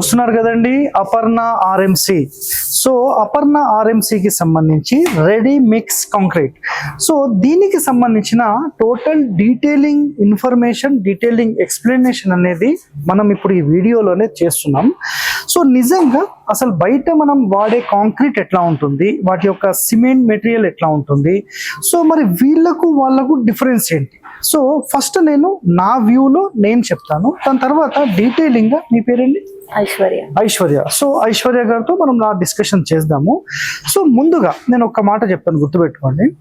చూస్తున్నారు కదండి Aparna RMC. So Aparna ఆర్ఎంసికి సంబంధించి రెడీ మిక్స్ కాంక్రీట్. సో దీనికి సంబంధించిన total detailing information detailing explanation అనేది మనం ఇప్పుడు ఈ వీడియోలోనే చేస్తున్నాం. సో నిజంగా అసలు బయట మనం వాడే కాంక్రీట్ ఎట్లా ఉంటుంది? వాటి యొక్క సిమెంట్ మెటీరియల్ ఎట్లా ఉంటుంది? సో మరి వీళ్ళకు వాళ్ళకు డిఫరెన్స్ ఏంటి? సో ఫస్ట్ నేను నా వ్యూలో నేను చెప్తాను. దాని తర్వాత డీటెయిలింగ్గా మీ పేరేంటి? ఐశ్వర్య. ఐశ్వర్య. సో ఐశ్వర్య గారితో మనం నా డిస్కషన్ చేద్దాము. సో ముందుగా నేను ఒక మాట చెప్తాను గుర్తుపెట్టుకోండి.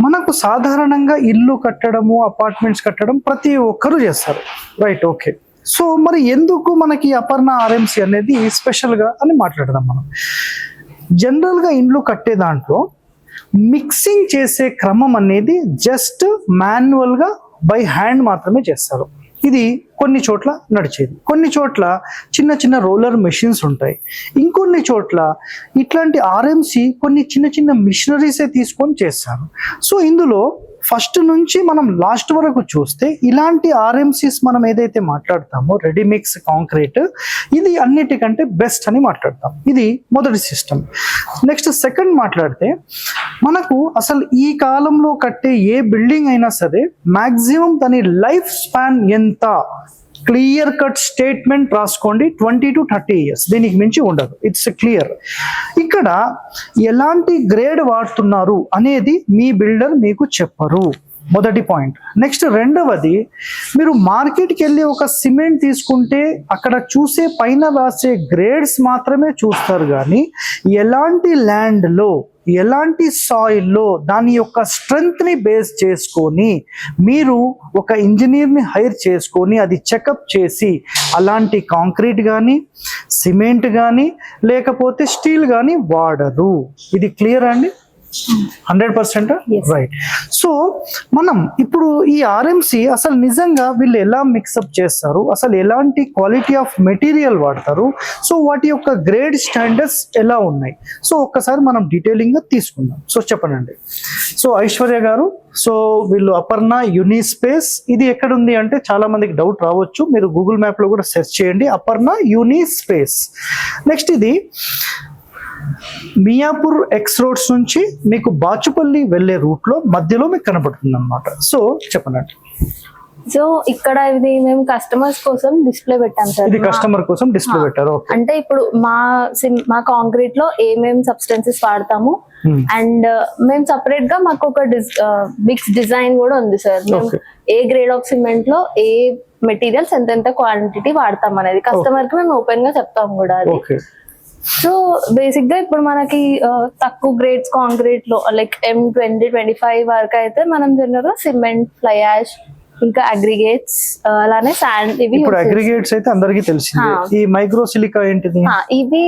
మనకు సాధారణంగా ఇల్లు కట్టడము అపార్ట్మెంట్స్ కట్టడం ప్రతి ఒక్కరు చేస్తారు. Right okay. సో మరి ఎందుకు మనకి అపర్ణ ఆర్ఎంసి అనేది స్పెషల్గా అని మాట్లాడదాం మనం. జనరల్గా ఇండ్లు కట్టే దాంట్లో మిక్సింగ్ చేసే క్రమం అనేది జస్ట్ మాన్యువల్గా బై హ్యాండ్ మాత్రమే చేస్తారు. ఇది కొన్ని చోట్ల నడిచేది. కొన్ని చోట్ల చిన్న చిన్న రోలర్ మెషిన్స్ ఉంటాయి. ఇంకొన్ని చోట్ల ఇట్లాంటి ఆర్ఎంసి కొన్ని చిన్న చిన్న మిషనరీసే తీసుకొని చేస్తారు. సో ఇందులో ఫస్ట్ నుంచి మనం లాస్ట్ వరకు చూస్తే ఇలాంటి ఆర్ఎంసీస్ మనం ఏదైతే మాట్లాడతామో రెడీమిక్స్ కాంక్రీట్ ఇది అన్నిటికంటే బెస్ట్ అని మాట్లాడతాం. ఇది మొదటి సిస్టమ్ నెక్స్ట్ సెకండ్ మాట్లాడితే మనకు అసలు ఈ కాలంలో కట్టే ఏ బిల్డింగ్ అయినా సరే మ్యాక్సిమం దాని లైఫ్ స్పాన్ ఎంత? క్లియర్ కట్ స్టేట్మెంట్ రాసుకోండి ట్వంటీ టు థర్టీ ఇయర్స్. దీనికి మించి ఉండదు. ఇట్స్ క్లియర్ ఇక్కడ ఎలాంటి గ్రేడ్ వాడుతున్నారు అనేది మీ బిల్డర్ మీకు చెప్పరు. మొదటి పాయింట్ నెక్స్ట్ రెండవది మీరు మార్కెట్కి వెళ్ళి ఒక సిమెంట్ తీసుకుంటే అక్కడ చూసే పైన రాసే గ్రేడ్స్ మాత్రమే చూస్తారు కానీ ఎలాంటి ల్యాండ్లో ఎలాంటి సాయిల్లో దాని యొక్క స్ట్రెంగ్త్ని బేస్ చేసుకొని మీరు ఒక ఇంజనీర్ని హైర్ చేసుకొని అది చెకప్ చేసి అలాంటి కాంక్రీట్ కానీ సిమెంట్ కానీ లేకపోతే స్టీల్ కానీ వాడరు. ఇది క్లియర్ అండి? Hundred percent. రైట్ సో మనం ఇప్పుడు ఈ ఆర్ఎంసి అసలు నిజంగా వీళ్ళు ఎలా మిక్సప్ చేస్తారు? అసలు ఎలాంటి క్వాలిటీ ఆఫ్ మెటీరియల్ వాడతారు? సో వాటి యొక్క గ్రేడ్ స్టాండర్డ్స్ ఎలా ఉన్నాయి? సో ఒక్కసారి మనం డీటెయిలింగ్గా తీసుకుందాం. సో చెప్పండి సో ఐశ్వర్య గారు సో వీళ్ళు అపర్ణ యుని స్పేస్ ఇది ఎక్కడ ఉంది అంటే చాలా మందికి డౌట్ రావచ్చు. మీరు గూగుల్ మ్యాప్లో కూడా సెర్చ్ చేయండి. అపర్ణ యుని స్పేస్ నెక్స్ట్ ఇది మియాపూర్ ఎక్స్ రోడ్స్ నుంచి మీకు బాచుపల్లి వెళ్ళే రూట్లో మధ్యలో మీకు కనబడుతుంది అనమాట సో చెప్పనండి సో ఇక్కడ ఇది మేము కస్టమర్స్ కోసం డిస్ప్లే పెట్టాం సార్. ఇది కస్టమర్ కోసం డిస్ప్లే. పెట్టారు. అంటే ఇప్పుడు మా sim- మా కాంక్రీట్లో ఏమేం సబ్స్టెన్సెస్ వాడతాము Hmm. అండ్ మేము సపరేట్గా మాకు ఒక మిక్స్ డిజైన్ కూడా ఉంది సార్. ఏ గ్రేడ్ ఆఫ్ సిమెంట్లో ఏ మెటీరియల్స్ ఎంత ఎంత క్వాంటిటీ వాడతాం అనేది కస్టమర్కి మేము ఓపెన్గా చెప్తాం కూడా అది. సో బేసిక్గా ఇప్పుడు మనకి తక్కువ grades కాంక్రీట్లో like M twenty twenty five వరకు అయితే మనం జనరల్గా సిమెంట్ ఫ్లై యాష్ ఇంకా అగ్రిగేట్స్ అలానే శాండ్ ఇవి ఇప్పుడు. అగ్రిగేట్స్ అయితే అందరికీ తెలిసిందే ఆ. ఈ మైక్రో సిలికా ఏంటిది ఇవి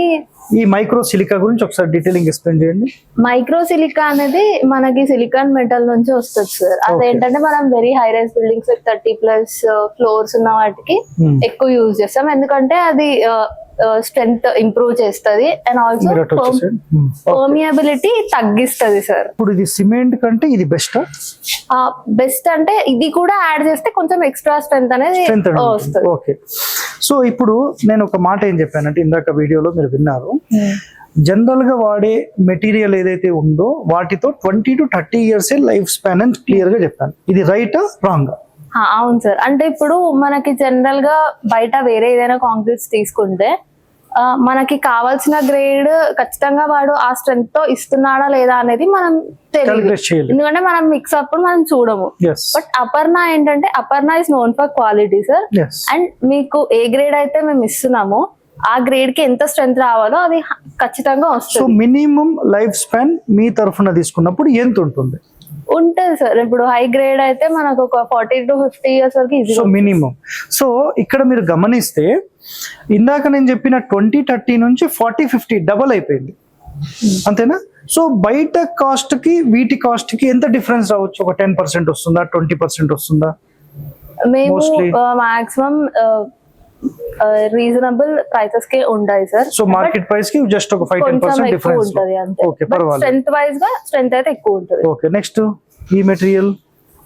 ఈ మైక్రో సిలికా గురించి ఒకసారి డీటెయిలింగ్ ఎక్స్ప్లెయిన్ చేయండి మైక్రో సిలికా అనేది మనకి సిలికాన్ మెటల్ నుంచి వస్తుంది సార్ అదేంటంటే మనం very high rise buildings thirty plus floors ఉన్న వాటికి Hmm. ఎక్కువ యూజ్ చేస్తాం ఎందుకంటే అది స్ట్రెంగ్త్ ఇంప్రూవ్ చేస్తుంది అండ్ ఆల్సో. Hmm. పర్మియబిలిటీ తగ్గిస్తుంది సార్ ఇప్పుడు ఇది సిమెంట్ కంటే ఇది బెస్ట్ బెస్ట్ అంటే ఇది కూడా యాడ్ చేస్తే కొంచెం ఎక్స్ట్రా స్ట్రెంత్ అనేది వస్తుంది. ఓకే సో ఇప్పుడు నేను ఒక మాట ఏం చెప్పానంటే ఇందాక వీడియోలో మీరు విన్నారు. జనరల్గా వాడే మెటీరియల్ ఏదైతే ఉందో వాటితో twenty to thirty years life span అని క్లియర్గా చెప్పాను. ఇది రైట్ రాంగ్ అవును సార్. అంటే ఇప్పుడు మనకి జనరల్గా బయట వేరే ఏదైనా కాంక్రీట్స్ తీసుకుంటే మనకి కావాల్సిన గ్రేడ్ ఖచ్చితంగా వాడు ఆ స్ట్రెంత్తో ఇస్తున్నాడా లేదా అనేది మనం తెలియదు ఎందుకంటే మనం మిక్స్ అప్పుడు మనం చూడము. బట్ అపర్ణ ఏంటంటే Aparna is known for quality sir and మీకు ఏ గ్రేడ్ అయితే మేము ఇస్తున్నామో ఆ గ్రేడ్కి ఎంత స్ట్రెంత్ రావాలో అది ఖచ్చితంగా వస్తుంది. మినిమం లైఫ్ స్పాన్ మీ తరఫున తీసుకున్నప్పుడు ఎంత ఉంటుంది? ఉంటుంది సార్. ఇప్పుడు హై గ్రేడ్ అయితే మనకు ఒక ఫార్టీ టు ఫిఫ్టీ ఇయర్స్ వరకు సో మినిమం సో ఇక్కడ మీరు గమనిస్తే ఇందాక నేను చెప్పిన ట్వంటీ థర్టీ నుంచి ఫార్టీ ఫిఫ్టీ డబల్ అయిపోయింది. అంతేనా? సో బయట కాస్ట్కి వీటి కాస్ట్కి ఎంత డిఫరెన్స్ రావచ్చు? ఒక టెన్ పర్సెంట్ వస్తుందా? ట్వంటీ పర్సెంట్ వస్తుందా? మేము. మాక్సిమం రీజనబుల్ ప్రైసెస్కి ఉంటాయి సార్ సో మార్కెట్ ప్రైస్కి జస్ట్ ఒక ఫైవ్ టెన్ కొంచెం పర్సెంట్ ఎక్కువ డిఫరెన్స్ ఉంటది అంతే. ఓకే పర్వాలేదు. స్ట్రెంత్ వైజ్గా స్ట్రెంత్ అయితే ఎక్కువ ఉంటుంది. ఓకే నెక్స్ట్ ఈ మెటీరియల్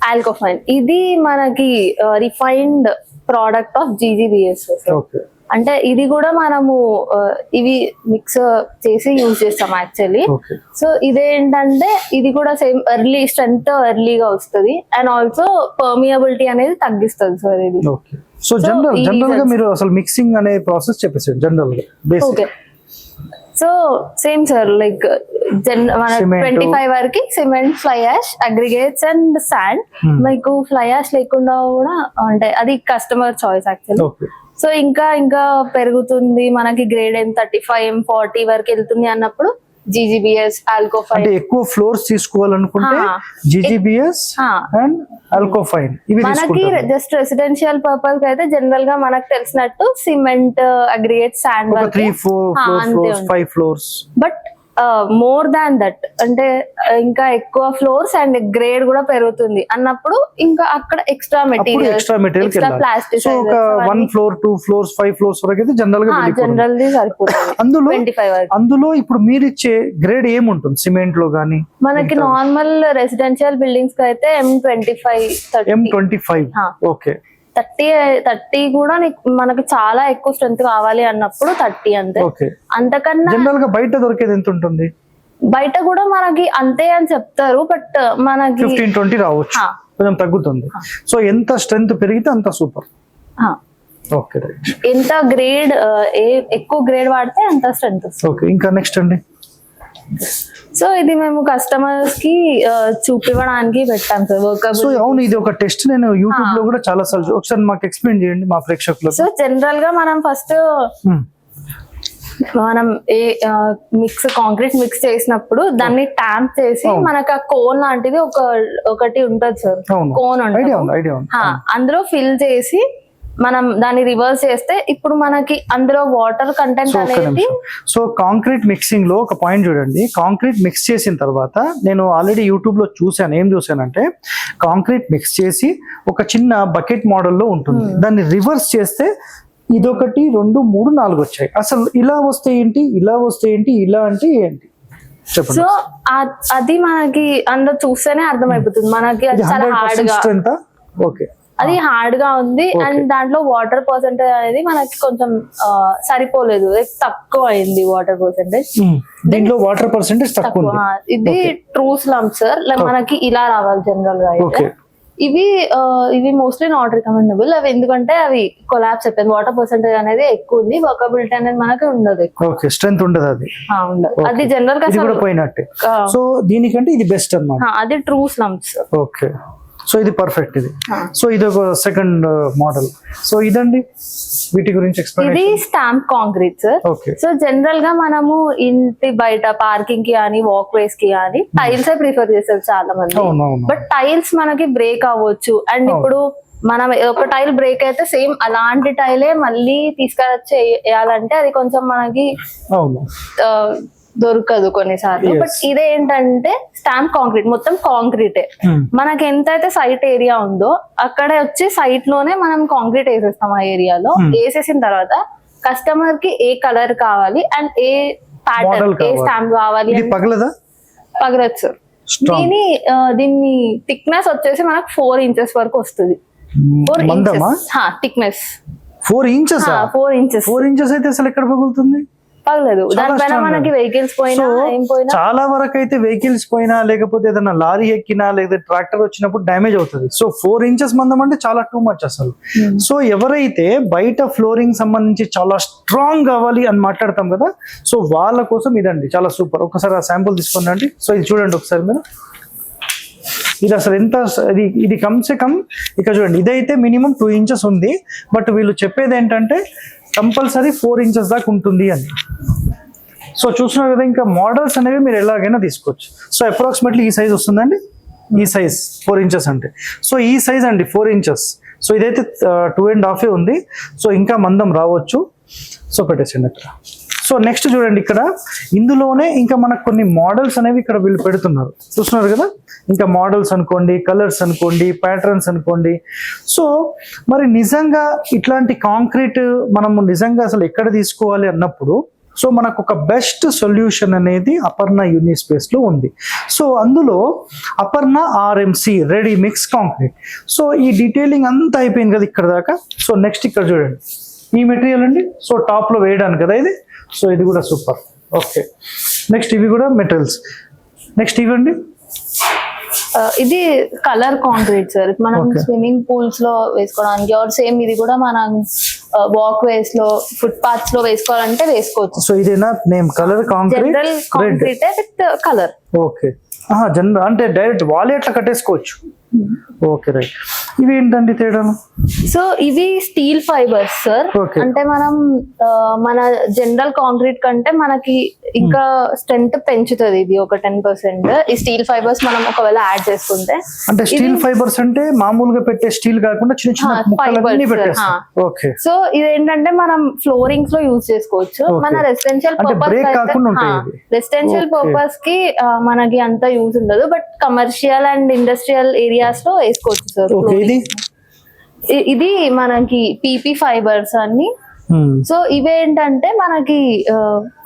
ఆల్కోఫైన్ ఇది మనకి refined product of GGBS okay అంటే ఇది కూడా మనము ఇవి మిక్స్ చేసి యూజ్ చేస్తాం యాక్చువల్లీ సో ఇదేంటంటే ఇది కూడా సేమ్ ఎర్లీ స్ట్రెంత్ ఎర్లీగా వస్తుంది. అండ్ ఆల్సో పర్మియబిలిటీ అనేది తగ్గిస్తుంది సార్ ఇది. సో జనరల్ జనరల్గా మీరు అసలు మిక్సింగ్ అనే ప్రాసెస్ చెప్పేసారు జనరల్గా basic so same sir like మన. ట్వంటీ ఫైవ్ వరకు cement fly ash aggregates and sand. మీకు ఫ్లై యాష్ లేకుండా కూడా అంటే అది కస్టమర్ చాయిస్ యాక్చువల్లీ సో ఇంకా ఇంకా పెరుగుతుంది మనకి grade M thirty five M forty వరకు వెళ్తుంది అన్నప్పుడు జీజీబీఎస్ అంటే ఆల్కోఫైన్ ఎక్కువ ఫ్లోర్స్ తీసుకోవాలనుకుంటే. జీజీబీఎస్ అండ్ ఆల్కోఫైన్ ఇవి మనకి జస్ట్ రెసిడెన్షియల్ పర్పస్ అయితే జనరల్గా మనకు తెలిసినట్టు సిమెంట్ అగ్రిగేట్ శాండ్ ఒక three four floors. Five floors but more than that అంటే ఇంకా ఎక్కువ ఫ్లోర్స్ అండ్ గ్రేడ్ కూడా పెరుగుతుంది. అన్నప్పుడు ఇంకా అక్కడ extra material extra material plastic so ఒక one floor two floors five floors వరకు అయితే జనరల్గా జనరల్ సరిపోతుంది. అందులో అందులో ఇప్పుడు మీరు ఇచ్చే గ్రేడ్ ఏముంటుంది? సిమెంట్లో గానీ మనకి నార్మల్ రెసిడెన్షియల్ బిల్డింగ్స్కి అయితే M twenty five M twenty five. Okay thirty thirty కూడా నీకు మనకి చాలా ఎక్కువ స్ట్రెంత్ కావాలి అన్నప్పుడు థర్టీ అంతే. అంతకన్నా జనరల్గా బయట దొరికేది ఎంత ఉంటుంది? బయట కూడా మనకి అంతే అని చెప్తారు బట్ మనకి ఫిఫ్టీన్ ట్వంటీ రావచ్చు. కొంచెం తగ్గుతుంది. సో ఎంత స్ట్రెంత్ పెరిగితే అంత సూపర్. ఎంత గ్రేడ్ ఏ ఎక్కువ గ్రేడ్ వాడితే అంత స్ట్రెంత్ ఓకే ఇంకా నెక్స్ట్ అండి. సో ఇది మేము కస్టమర్స్కి చూపివ్వడానికి పెట్టాం సార్ సో వర్కబుల్ అవును ఇది ఒక టెస్ట్ నేను యూట్యూబ్లో కూడా చాలా సార్లు ఒకసారి మాకు ఎక్స్ప్లెయిన్ చేయండి మా ప్రేక్షకులకు. సో జనరల్గా మనం ఫస్ట్ Hmm. మనం ఏ మిక్స్ కాంక్రీట్ మిక్స్ చేసినప్పుడు దాన్ని ట్యాంప్ చేసి అవును. మనకు ఆ కోన్ లాంటిది ఒక ఒకటి ఉంటది సార్. కోన్ ఉంటుంది. అందులో ఫిల్ చేసి మనం దాన్ని రివర్స్ చేస్తే ఇప్పుడు మనకి అందులో వాటర్ కంటెంట్ అనేది సో కాంక్రీట్ మిక్సింగ్లో ఒక పాయింట్ చూడండి. కాంక్రీట్ మిక్స్ చేసిన తర్వాత నేను ఆల్రెడీ యూట్యూబ్లో చూసాను ఏం చూసానంటే కాంక్రీట్ మిక్స్ చేసి ఒక చిన్న బకెట్ మోడల్లో ఉంటుంది. Hmm. దాన్ని రివర్స్ చేస్తే ఇదొకటి రెండు మూడు నాలుగు వచ్చాయి. అసలు ఇలా వస్తే ఏంటి? ఇలా వస్తే ఏంటి? ఇలా అంటే ఏంటి? సో అది మనకి అందులో చూస్తేనే అర్థమైపోతుంది. మనకి చాలా హార్డ్గా ఓకే. అది హార్డ్గా ఉంది. అండ్ దాంట్లో వాటర్ పర్సెంటేజ్ అనేది మనకి కొంచెం సరిపోలేదు. తక్కువ అయింది వాటర్ పర్సెంటేజ్. దీంట్లో వాటర్ పర్సెంటేజ్ తక్కువ ఇది ట్రూ స్లమ్ సార్. మనకి ఇలా రావాలి జనరల్గా అయితే ఇవి ఇవి మోస్ట్లీ నాట్ రికమెండబుల్ అవి ఎందుకంటే అవి కొలాప్స్ అయిపోయింది. వాటర్ పర్సెంటేజ్ అనేది ఎక్కువ ఉంది. వర్కబిలిటీ అనేది మనకి ఉండదు ఓకే. స్ట్రెంత్ ఉండదు అది. ఉండదు. అది జనరల్గా పోయినట్టే. సో దీనికంటే ఇది బెస్ట్ అన్నమాట. అది ట్రూ స్లమ్స్ ఓకే. సో ఇది పర్ఫెక్ట్ ఇది. సో ఇది ఒక సెకండ్ మోడల్ సో ఇదండి వీటి గురించి ఇది స్టాంప్ కాంక్రీట్ సార్ సో జనరల్గా మనము ఇంటి బయట పార్కింగ్కి కానీ వాక్ వేస్కి కానీ టైల్స్ ప్రిఫర్ చేస్తారు చాలా మంది బట్ టైల్స్ మనకి బ్రేక్ అవ్వచ్చు. అండ్. ఇప్పుడు మనం ఒక టైల్ బ్రేక్ అయితే సేమ్ అలాంటి టైలే మళ్ళీ తీసుకొచ్చి వేయాలంటే అది కొంచెం మనకి దొరకదు కొన్నిసార్లు. బట్ ఇదేంటంటే స్టాంప్ కాంక్రీట్ మొత్తం కాంక్రీటే. మనకి ఎంతైతే సైట్ ఏరియా ఉందో అక్కడ వచ్చి సైట్లోనే మనం కాంక్రీట్ వేసేస్తాం ఆ ఏరియాలో. Hmm. వేసేసిన తర్వాత కస్టమర్కి ఏ కలర్ కావాలి అండ్ ఏ ప్యాటర్న్ ఏ. స్టాంప్ కావాలి పగలదా? పగలచ్చు దీని దీన్ని థిక్నెస్ వచ్చేసి మనకు ఫోర్ ఇంచెస్ వరకు వస్తుంది. Four inches thickness four inches four inches four inches అయితే అసలు ఎక్కడ పగులుతుంది? పగలదు చాలా దానిపైన మనకి. వెహికల్స్ పోయినా చాలా వరకు అయితే వెహికల్స్ పోయినా లేకపోతే ఏదైనా లారీ ఎక్కినా లేదా ట్రాక్టర్ వచ్చినప్పుడు డ్యామేజ్ అవుతుంది. సో ఫోర్ ఇంచెస్ మందం అంటే చాలా టూ మచ్ అసలు. Hmm. సో ఎవరైతే బయట ఫ్లోరింగ్ సంబంధించి చాలా స్ట్రాంగ్ కావాలి అని మాట్లాడతాం కదా సో వాళ్ళ కోసం ఇదండి. చాలా సూపర్ ఒకసారి ఆ శాంపుల్ తీసుకున్నాండి సో ఇది చూడండి ఒకసారి మీరు. ఇది అసలు ఎంత ఇది ఇది కమ్సే కమ్. ఇక చూడండి. ఇదైతే మినిమం టూ ఇంచెస్ ఉంది. బట్ వీళ్ళు చెప్పేది ఏంటంటే కంపల్సరీ ఫోర్ ఇంచెస్ దాకా ఉంటుంది అని. సో చూస్తున్నారు కదా ఇంకా మోడల్స్ అనేవి మీరు ఎలాగైనా తీసుకోవచ్చు. సో అప్రాక్సిమేట్లీ ఈ సైజ్ వస్తుందండి? ఈ సైజ్ ఫోర్ ఇంచెస్ అంటే. సో ఈ సైజ్ అండి ఫోర్ ఇంచెస్ సో ఇదైతే టూ అండ్ హాఫే ఉంది. సో ఇంకా మందం రావచ్చు. సో పెట్టేసండి అక్కడ. సో నెక్స్ట్ చూడండి ఇక్కడ. ఇందులోనే ఇంకా మనకు కొన్ని మోడల్స్ అనేవి ఇక్కడ వీళ్ళు పెడుతున్నారు. చూస్తున్నారు కదా? ఇంకా మోడల్స్ అనుకోండి కలర్స్ అనుకోండి ప్యాటర్న్స్ అనుకోండి. సో మరి నిజంగా ఇట్లాంటి కాంక్రీట్ మనము నిజంగా అసలు ఎక్కడ తీసుకోవాలి అన్నప్పుడు సో మనకు ఒక బెస్ట్ సొల్యూషన్ అనేది అపర్ణ యూనిస్పేస్లో ఉంది. సో అందులో Aparna RMC ready mix concrete so ఈ డీటెయిలింగ్ అంతా అయిపోయింది కదా ఇక్కడ దాకా? సో నెక్స్ట్ ఇక్కడ చూడండి. ఈ మెటీరియల్ అండి? సో టాప్లో వేయడానికి కదా ఇది? సో ఇది కూడా సూపర్. ఓకే. నెక్స్ట్ ఇవి కూడా మెటీరియల్స్ నెక్స్ట్ Uh, ఇది కలర్ కాంక్రీట్ సార్. మనం. స్విమ్మింగ్ పూల్స్లో వేసుకోవడానికి ఆర్ సేమ్ ఇది కూడా మనం వాక్ వేస్లో ఫుట్ పాత్స్లో వేసుకోవాలంటే వేసుకోవచ్చు. సో ఇదేనా? Name colour concrete general concrete with colour. Okay. General అంటే డైరెక్ట్ వాల్ ఎట్లా కట్టేసుకోవచ్చు. Okay right. ఇవి ఏంటండి తేడాను సో ఇవి స్టీల్ ఫైబర్స్ సార్. అంటే మనం మన జనరల్ కాంక్రీట్ కంటే మనకి ఇంకా స్ట్రెంత్ పెంచుతుంది ఇది ఒక టెన్ పర్సెంట్. ఈ స్టీల్ ఫైబర్స్ మనం ఒకవేళ యాడ్ చేసుకుంటే అంటే స్టీల్ ఫైబర్స్ అంటే మామూలుగా పెట్టే స్టీల్ కాకుండా చిన్న చిన్న సో ఇదేంటంటే మనం ఫ్లోరింగ్స్లో యూజ్ చేసుకోవచ్చు. మన రెసిడెన్షియల్ ఇవి. రెసిడెన్షియల్. పర్పస్కి మనకి అంత యూజ్ ఉండదు. బట్ కమర్షియల్ అండ్ ఇండస్ట్రియల్ ఏరియాస్లో వేసుకోవచ్చు సార్ ఇది? ఇది మనకి పీపీ ఫైబర్స్ అన్ని. Hmm. సో ఇవేంటంటే మనకి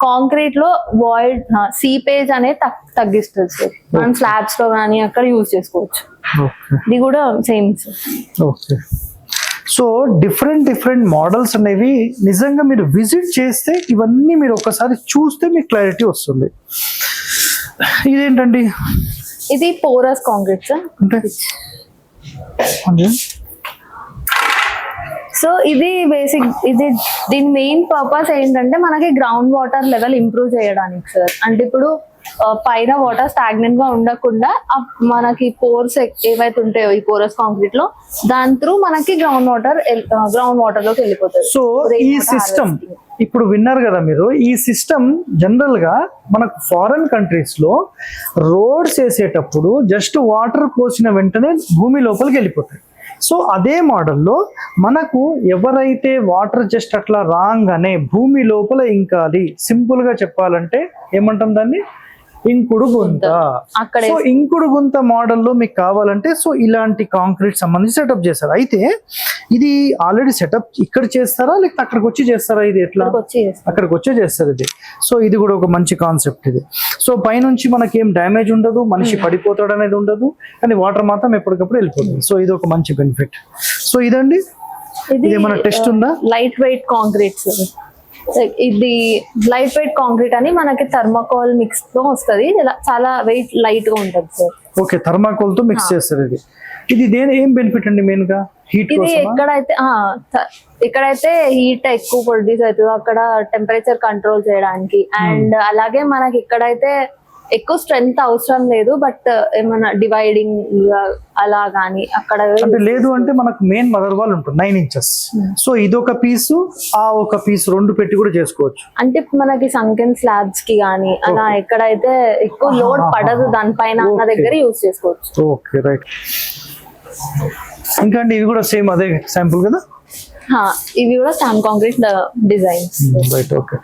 కాంక్రీట్లో వాయిడ్ సీపేజ్ అనేది తగ్- తగ్గిస్తుంది సార్ మనం స్లాబ్స్లో కానీ అక్కడ యూజ్ చేసుకోవచ్చు. ఇది కూడా same sir okay so different different models అనేవి నిజంగా మీరు విజిట్ చేస్తే ఇవన్నీ మీరు ఒకసారి చూస్తే మీకు క్లారిటీ వస్తుంది. ఇదేంటండి? ఇది పోరస్ కాంక్రీట్ సార్ సో ఇది బేసిక్ ఇది దీని మెయిన్ పర్పస్ ఏంటంటే మనకి గ్రౌండ్ వాటర్ లెవెల్ ఇంప్రూవ్ చేయడానికి సార్ అంటే ఇప్పుడు పైన వాటర్ స్టాగ్నెంట్గా ఉండకుండా మనకి పోర్స్ ఏవైతే ఉంటాయో ఈ పోరస్ కాంక్రీట్లో దాని త్రూ మనకి గ్రౌండ్ వాటర్ గ్రౌండ్ వాటర్లోకి వెళ్ళిపోతుంది. సో ఈ సిస్టమ్. ఇప్పుడు విన్నారు కదా మీరు ఈ సిస్టమ్ జనరల్గా మనకు ఫారెన్ కంట్రీస్లో రోడ్స్ వేసేటప్పుడు జస్ట్ వాటర్ పోసిన వెంటనే భూమి లోపలికి వెళ్ళిపోతాయి. సో అదే మోడల్లో మనకు ఎవరైతే వాటర్ జస్ట్ అట్లా రాగానే భూమి లోపల ఇంకాలి సింపుల్గా చెప్పాలంటే ఏమంటాం దాన్ని? ఇంకుడు గుంత అక్కడ సో ఇంకుడు గుంత మోడల్లో మీకు కావాలంటే సో ఇలాంటి కాంక్రీట్ సంబంధించి సెటప్ చేస్తారు అయితే ఇది ఆల్రెడీ సెటప్ ఇక్కడ చేస్తారా? లేకపోతే అక్కడికి వచ్చి చేస్తారా? ఇది ఎట్లా. అక్కడికి వచ్చే చేస్తారు ఇది. సో ఇది కూడా ఒక మంచి కాన్సెప్ట్ ఇది. సో పైనుంచి మనకి ఏం డ్యామేజ్ ఉండదు మనిషి పడిపోతాడు అనేది ఉండదు కానీ వాటర్ మాత్రం ఎప్పటికప్పుడు వెళ్ళిపోతుంది. సో ఇది ఒక మంచి బెనిఫిట్. సో ఇదండి? ఇది ఏమైనా టెస్ట్ ఉందా? లైట్ వెయిట్ కాంక్రీట్ ఇది లైట్ వెయిట్ కాంక్రీట్ అని మనకి థర్మాకోల్ మిక్స్తో వస్తుంది. చాలా వెయిట్ లైట్గా ఉంటుంది సార్ ఓకే థర్మాకోల్తో మిక్స్ చేస్తారు ఇది. ఇది దేని ఏం బెనిఫిట్ అండి మెయిన్గా? హీట్ ఇది ఎక్కడైతే ఎక్కడైతే హీట్ ఎక్కువ ప్రొడ్యూస్ అవుతుందో అక్కడ టెంపరేచర్ కంట్రోల్ చేయడానికి. అండ్ అలాగే మనకి ఎక్కడైతే ఎక్కువ స్ట్రెంగ్త్ అవసరం లేదు బట్ ఏమైనా డివైడింగ్ అలా కానీ అక్కడ అంటే లేదు అంటే మనకు మెయిన్ మదర్ వాల్ ఉంటుంది నైన్ ఇంచెస్ సో ఇదొక పీసు ఆ ఒక పీస్ రెండు పెట్టి కూడా చేసుకోవచ్చు. అంటే మనకి సంకెన్ స్లాబ్స్కి కానీ అలా ఎక్కడైతే ఎక్కువ లోడ్ పడదు దానిపైన అన్న. దగ్గర యూజ్ చేసుకోవచ్చు. ఓకే రైట్ ఇంకా అండి ఇవి కూడా సేమ్ అదే శాంపుల్ కదా? ఇవి కూడా same concrete designs right okay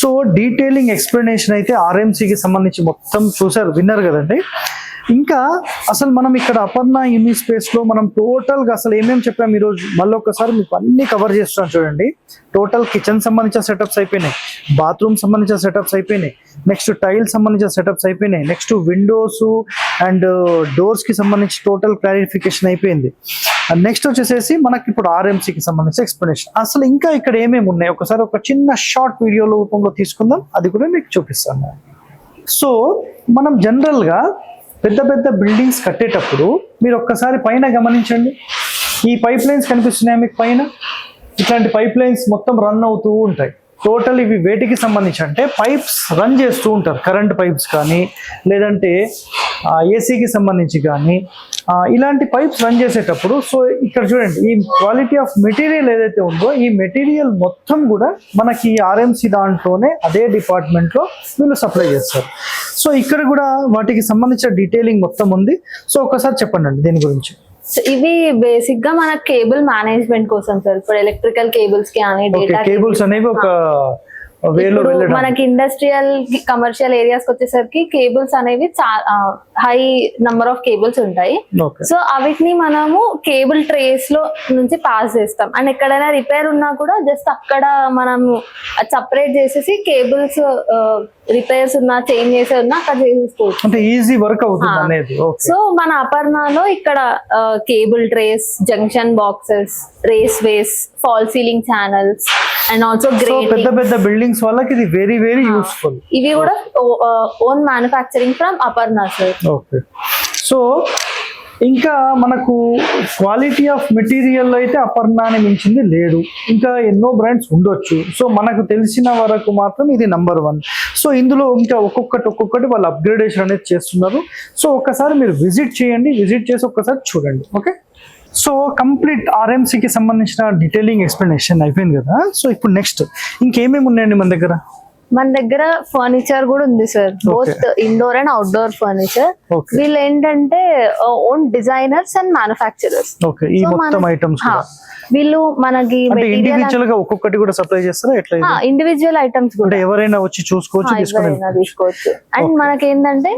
so detailing explanation అయితే ఆర్ఎంసీకి సంబంధించి మొత్తం చూసారు విన్నారు కదండి? ఇంకా అసలు మనం ఇక్కడ అపర్ణ యూని స్పేస్లో మనం టోటల్గా అసలు ఏమేమి చెప్పాము ఈరోజు? మళ్ళీ ఒకసారి మీకు అన్ని కవర్ చేస్తున్నాం చూడండి. టోటల్ కిచెన్ సంబంధించిన సెటప్స్ అయిపోయినాయి బాత్రూమ్ సంబంధించిన సెటప్స్ అయిపోయినాయి నెక్స్ట్ టైల్ సంబంధించిన సెటప్స్ అయిపోయినాయి నెక్స్ట్ విండోస్ అండ్ డోర్స్కి సంబంధించి టోటల్ క్లారిఫికేషన్ అయిపోయింది. నెక్స్ట్ వచ్చేసేసి మనకి ఇప్పుడు RMC కి సంబంధించి ఎక్స్ప్లెనేషన్ అసలు ఇంకా ఇక్కడ ఏమేమి ఉన్నాయి? ఒకసారి ఒక చిన్న షార్ట్ వీడియో రూపంలో తీసుకుందాం. అది కూడా మీకు చూపిస్తాను. సో మనం జనరల్గా పెద్ద పెద్ద బిల్డింగ్స్ కట్టేటప్పుడు మీరు ఒక్కసారి పైన గమనించండి. ఈ పైప్ లైన్స్ కనిపిస్తున్నాయి మీకు పైన? ఇట్లాంటి పైప్ లైన్స్ మొత్తం రన్ అవుతూ ఉంటాయి. టోటల్ ఇవి వేటికి సంబంధించి అంటే పైప్స్ రన్ చేస్తూ ఉంటారు. కరెంట్ పైప్స్ కానీ లేదంటే ఏసీకి సంబంధించి కానీ ఇలాంటి పైప్స్ రన్ చేసేటప్పుడు సో ఇక్కడ చూడండి ఈ క్వాలిటీ ఆఫ్ మెటీరియల్ ఏదైతే ఉందో ఈ మెటీరియల్ మొత్తం కూడా మనకి ఆర్ఎంసీ దాంట్లోనే అదే డిపార్ట్మెంట్లో వీళ్ళు సప్లై చేస్తారు. సో ఇక్కడ కూడా వాటికి సంబంధించిన డీటెయిలింగ్ మొత్తం ఉంది. సో ఒకసారి చెప్పండి అండి దీని గురించి. సో ఇవి బేసిక్గా మన కేబుల్ మేనేజ్మెంట్ కోసం సార్ ఇప్పుడు ఎలక్ట్రికల్ కేబుల్స్కి కానీ డేటా కేబుల్స్ అనేవి ఒక ఇప్పుడు మనకి ఇండస్ట్రియల్ కమర్షియల్ ఏరియాస్కి వచ్చేసరికి కేబుల్స్ అనేవి చాలా హై నంబర్ ఆఫ్ కేబుల్స్ ఉంటాయి. సో అవిటిని మనము కేబుల్ ట్రేస్లో నుంచి పాస్ చేస్తాం. అండ్ ఎక్కడైనా రిపేర్ ఉన్నా కూడా జస్ట్ అక్కడ మనము సపరేట్ చేసేసి కేబుల్స్ రిపేర్స్ ఉన్నా చేంజ్ చేసే ఉన్నా అక్కడ చేసేసుకోవచ్చు. అంటే ఈజీ వర్క్ అవుతుంది. అనేది సో మన అపర్ణలో ఇక్కడ cable trays junction boxes raceways fall ceiling channels and also so పెద్ద పెద్ద బిల్డింగ్స్ వాళ్ళకి ఇది వెరీ వెరీ యూస్ఫుల్ ఇవి కూడా own manufacturing from Aparna sir okay. So ఇంకా మనకు క్వాలిటీ ఆఫ్ మెటీరియల్ అయితే అపర్ణాన్ని మించింది లేదు. ఇంకా ఎన్నో బ్రాండ్స్ ఉండొచ్చు. సో మనకు తెలిసిన వరకు మాత్రం ఇది నంబర్ వన్ సో ఇందులో ఇంకా ఒక్కొక్కటి ఒక్కొక్కటి వాళ్ళు అప్గ్రేడేషన్ అనేది చేస్తున్నారు. సో ఒక్కసారి మీరు విజిట్ చేయండి. విజిట్ చేసి ఒక్కసారి చూడండి. ఓకే సో కంప్లీట్ ఆర్ఎంసీకి సంబంధించిన డీటెయిలింగ్ ఎక్స్ప్లెనేషన్ అయిపోయింది కదా? సో ఇప్పుడు నెక్స్ట్ ఇంకేమేమి ఉన్నాయండి మన దగ్గర? మన దగ్గర ఫర్నిచర్ కూడా ఉంది sir both indoor and outdoor furniture వీళ్ళు ఏంటంటే ఓన్ డిజైనర్స్ అండ్ ఐటమ్స్ వీళ్ళు మనకి ఇండివిజువల్గా ఒక్కొక్కటి కూడా సప్లై చేస్తారా? ఎట్లా? ఇండివిజువల్ ఐటమ్స్ కూడా. ఎవరైనా వచ్చి చూసుకోవచ్చు తీసుకోవచ్చు. అండ్ మనకి ఏంటంటే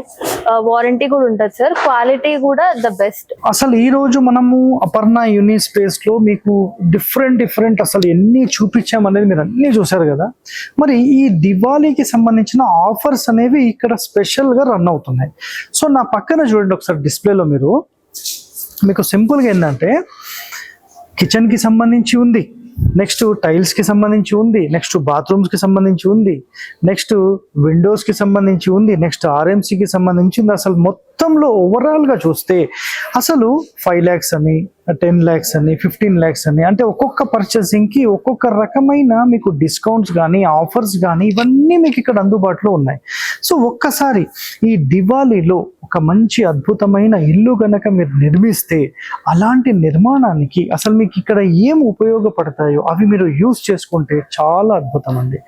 వారంటీ కూడా ఉంటుంది సార్ క్వాలిటీ కూడా ద బెస్ట్ అసలు ఈ రోజు మనము అపర్ణ యూని స్పేస్లో మీకు డిఫరెంట్ డిఫరెంట్ అసలు ఎన్ని చూపించాం అనేది మీరు అన్ని చూసారు కదా. మరి ఈ దివాళీకి సంబంధించిన ఆఫర్స్ అనేవి ఇక్కడ స్పెషల్గా రన్ అవుతున్నాయి. సో నా పక్కన చూడండి ఒకసారి డిస్ప్లేలో మీరు. మీకు సింపుల్గా ఏంటంటే కిచెన్కి సంబంధించి ఉంది నెక్స్ట్ టైల్స్కి సంబంధించి ఉంది నెక్స్ట్ బాత్రూమ్స్కి సంబంధించి ఉంది నెక్స్ట్ విండోస్కి సంబంధించి ఉంది నెక్స్ట్ ఆర్ఎంసీకి సంబంధించి ఉంది. అసలు మొత్తంలో ఓవరాల్గా చూస్తే అసలు ఫైవ్ ల్యాక్స్ అని టెన్ ల్యాక్స్ అని ఫిఫ్టీన్ ల్యాక్స్ అని అంటే ఒక్కొక్క పర్చేసింగ్కి ఒక్కొక్క రకమైన మీకు డిస్కౌంట్స్ కానీ ఆఫర్స్ కానీ ఇవన్నీ మీకు ఇక్కడ అందుబాటులో ఉన్నాయి. సో ఒక్కసారి ఈ దివాళీలో ఒక మంచి అద్భుతమైన ఇల్లు గనక మీరు నిర్మిస్తే అలాంటి నిర్మాణానికి అసలు మీకు ఇక్కడ ఏం ఉపయోగపడతాయో అవి మీరు యూస్ చేసుకుంటే చాలా అద్భుతం అండి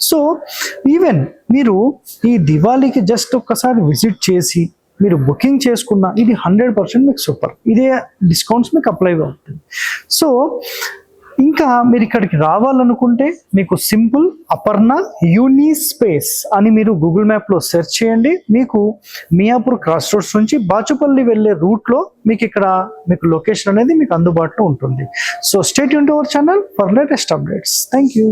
సో ఈవెన్ మీరు ఈ దివాళీకి జస్ట్ ఒక్కసారి విజిట్ చేసి మీరు బుకింగ్ చేసుకున్న ఇది హండ్రెడ్ పర్సెంట్ మీకు సూపర్ ఇదే డిస్కౌంట్స్ మీకు అప్లై అవుతుంది. సో ఇంకా మీరు ఇక్కడికి రావాలనుకుంటే మీకు సింపుల్ అపర్ణ యూని స్పేస్ అని మీరు గూగుల్ మ్యాప్లో సెర్చ్ చేయండి. మీకు మియాపూర్ క్రాస్ రోడ్స్ నుంచి బాచుపల్లి వెళ్ళే రూట్లో మీకు ఇక్కడ మీకు లొకేషన్ అనేది మీకు అందుబాటులో ఉంటుంది. So stay Yoon to our channel for latest updates thank you